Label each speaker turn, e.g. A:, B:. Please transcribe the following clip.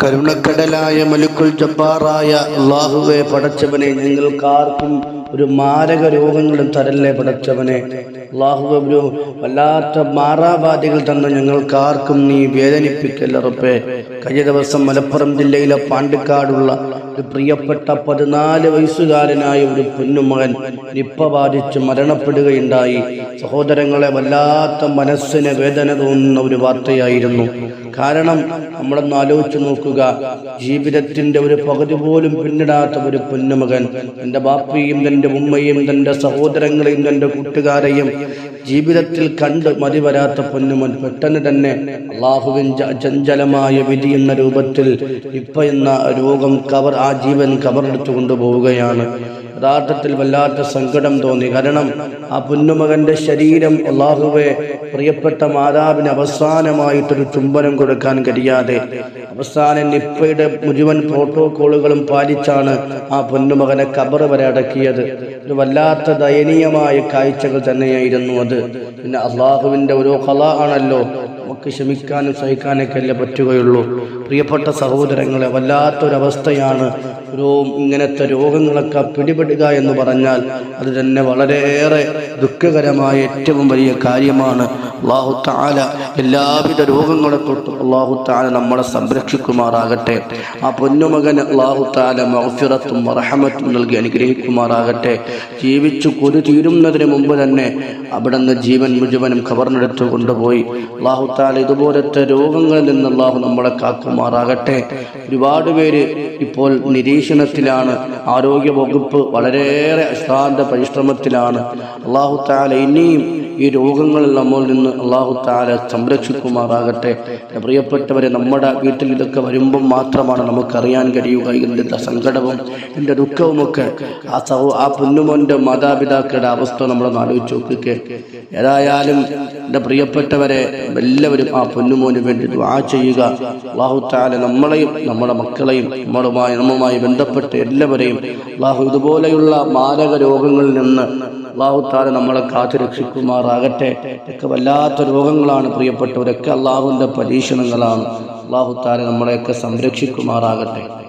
A: കരുണക്കടലായ മലുക്കുൽ ജബ്ബാറായ അള്ളാഹുവെ പടച്ചവനെ നിങ്ങൾക്കാർക്കും ഒരു മാരക രോഗങ്ങളും തരല്ലേ പടച്ചവനെ? അള്ളാഹുവെ ഒരു വല്ലാത്ത മാറാബാധകൾ തന്ന ഞങ്ങൾക്കാർക്കും നീ വേദനിപ്പിക്കല്ലറപ്പേ കഴിഞ്ഞ ദിവസം മലപ്പുറം ജില്ലയിലെ പാണ്ടിക്കാടുള്ള ഒരു പ്രിയപ്പെട്ട പതിനാല് വയസ്സുകാരനായ ഒരു പൊന്നുമകൻ നിപ്പ ബാധിച്ച് മരണപ്പെടുകയുണ്ടായി. സഹോദരങ്ങളെ വല്ലാത്ത മനസ്സിന് വേദന തോന്നുന്ന ഒരു വാർത്തയായിരുന്നു. കാരണം നമ്മളൊന്ന് ആലോചിച്ചു നോക്കുക ജീവിതത്തിന്റെ ഒരു പകുതി പോലും പിന്നിടാത്ത ഒരു പൊന്നുമകൻ എന്റെ ബാപ്പയും തന്റെ ഉമ്മയും തന്റെ സഹോദരങ്ങളെയും തന്റെ കൂട്ടുകാരെയും ജീവിതത്തിൽ കണ്ട് മതി വരാത്ത പൊന്നുമൻ പെട്ടെന്ന് തന്നെ അള്ളാഹുവിൻ ജ- ചഞ്ചലമായ വിധി എന്ന രൂപത്തിൽ ഇപ്പ എന്ന രോഗം കവർ ആ ജീവൻ കവറെടുത്തു കൊണ്ടുപോവുകയാണ് യഥാർത്ഥത്തിൽ വല്ലാത്ത സങ്കടം തോന്നി. കാരണം ആ പുന്നുമകന്റെ ശരീരം അള്ളാഹുവെ പ്രിയപ്പെട്ട മാതാവിന് അവസാനമായിട്ടൊരു ചുംബനം കൊടുക്കാൻ കഴിയാതെ അവസാന നിപ്പയുടെ മുഴുവൻ പ്രോട്ടോകോളുകളും പാലിച്ചാണ് ആ പൊന്നുമകനെ കബർ വരെ അടക്കിയത്. ഒരു വല്ലാത്ത ദയനീയമായ കാഴ്ചകൾ തന്നെയായിരുന്നു അത്. പിന്നെ അള്ളാഹുവിന്റെ ഒരു കല ആണല്ലോ. നമുക്ക് ക്ഷമിക്കാനും സഹിക്കാനൊക്കെ അല്ലേ പറ്റുകയുള്ളൂ. പ്രിയപ്പെട്ട സഹോദരങ്ങളെ വല്ലാത്തൊരവസ്ഥയാണ് ഒരു ഇങ്ങനത്തെ രോഗങ്ങളൊക്കെ പിടിപെടുക എന്ന് പറഞ്ഞാൽ അത് തന്നെ വളരെയേറെ ദുഃഖകരമായ ഏറ്റവും വലിയ കാര്യമാണ്. അള്ളാഹു താല എല്ലാവിധ രോഗങ്ങളെ തൊട്ടും അള്ളാഹു താല നമ്മളെ സംരക്ഷിക്കുമാറാകട്ടെ. ആ പൊന്നുമകന് അള്ളാഹു താല മൗഫിറത്തും മറഹമത്തും നൽകി അനുഗ്രഹിക്കുമാറാകട്ടെ. ജീവിച്ചു കൊതു തീരുന്നതിന് മുമ്പ് തന്നെ അവിടെ നിന്ന് ജീവൻ മുഴുവനും കവർന്നെടുത്തു കൊണ്ടുപോയി. അള്ളാഹു താല ഇതുപോലത്തെ രോഗങ്ങളിൽ നിന്ന് അള്ളാഹു നമ്മളെ കാക്കുമാറാകട്ടെ. ഒരുപാട് പേര് ഇപ്പോൾ നിരീക്ഷണത്തിലാണ് ആരോഗ്യ വകുപ്പ് വളരെയേറെ അശ്രാന്ത പരിശ്രമത്തിലാണ്. അള്ളാഹു താല ഇനിയും ഈ രോഗങ്ങളിൽ നമ്മൾ നിന്ന് അള്ളാഹു താല സംരക്ഷിക്കുമാറാകട്ടെ. പ്രിയപ്പെട്ടവരെ നമ്മുടെ വീട്ടിൽ ഇതൊക്കെ വരുമ്പം മാത്രമാണ് നമുക്കറിയാൻ കഴിയുക. ഇതിന്റെ സങ്കടവും എന്റെ ദുഃഖവുമൊക്കെ ആ സഹോ ആ പൊന്നുമോന്റെ മാതാപിതാക്കളുടെ അവസ്ഥ നമ്മളൊന്ന് ആലോചിച്ച് നോക്കുക ഏതായാലും എന്റെ പ്രിയപ്പെട്ടവരെ എല്ലാവരും ആ പൊന്നുമോന് വേണ്ടി ദുആ ചെയ്യുക. അള്ളാഹു താല നമ്മളെയും നമ്മുടെ മക്കളെയും നമ്മളുമായി നമ്മുമായി ബന്ധപ്പെട്ട എല്ലാവരെയും അള്ളാഹു ഇതുപോലെയുള്ള മാരക രോഗങ്ങളിൽ നിന്ന് അള്ളാഹു താല നമ്മളെ കാത്തു രക്ഷിക്കുമാറാകട്ടെ ഒക്കെ വല്ലാത്ത രോഗങ്ങളാണ് പ്രിയപ്പെട്ടവരൊക്കെ. അള്ളാഹുവിന്റെ പരീക്ഷണങ്ങളാണ്. അള്ളാഹു താര നമ്മളെയൊക്കെ സംരക്ഷിക്കുമാറാകട്ടെ.